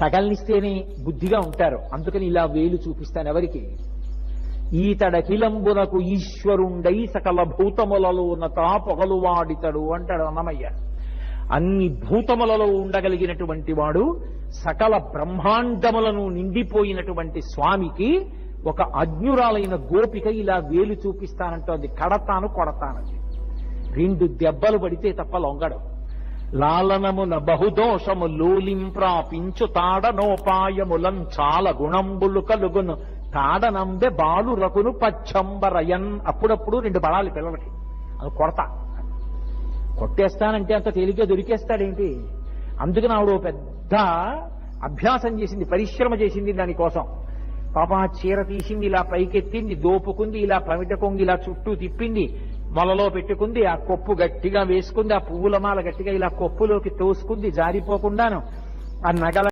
తగల్నిస్తేనే బుద్ధిగా ఉంటారు. అందుకని ఇలా వేలు చూపిస్తాను ఎవరికి ఈతడఖిలంబునకు ఈశ్వరుండై సకల భూతములలో ఉన్నత పొగలు వాడితడు అంటాడు అన్నమయ్య. అన్ని భూతములలో ఉండగలిగినటువంటి వాడు సకల బ్రహ్మాండములను నిండిపోయినటువంటి స్వామికి ఒక అజ్ఞురాలైన గోపిక ఇలా వేలు చూపిస్తానంటోంది. కడతాను కొడతానని రెండు దెబ్బలు పడితే తప్ప లొంగడం. లాలనమున బహుదోషము లూలింప్రాపించు తాడనోపాయములం చాలా గుణంబులు కలుగును. తాడనంబె బాలు రకును పచ్చంబరయన్. అప్పుడప్పుడు రెండు పడాలి పిల్లలకి. అది కొడత. కొట్టేస్తానంటే అంత తేలిగ్గా దొరికేస్తాడేంటి? అందుకని ఆవిడ పెద్ద అభ్యాసం చేసింది పరిశ్రమ చేసింది దానికోసం. పాప చీర తీసింది ఇలా పైకెత్తింది దోపుకుంది ఇలా పమిట కొంగి ఇలా చుట్టూ తిప్పింది. మొలలో పెట్టుకుంది ఆ కొప్పు గట్టిగా వేసుకుంది ఆ పువ్వుల మాల గట్టిగా ఇలా కొప్పులోకి తోసుకుంది జారిపోకుండాను ఆ నగల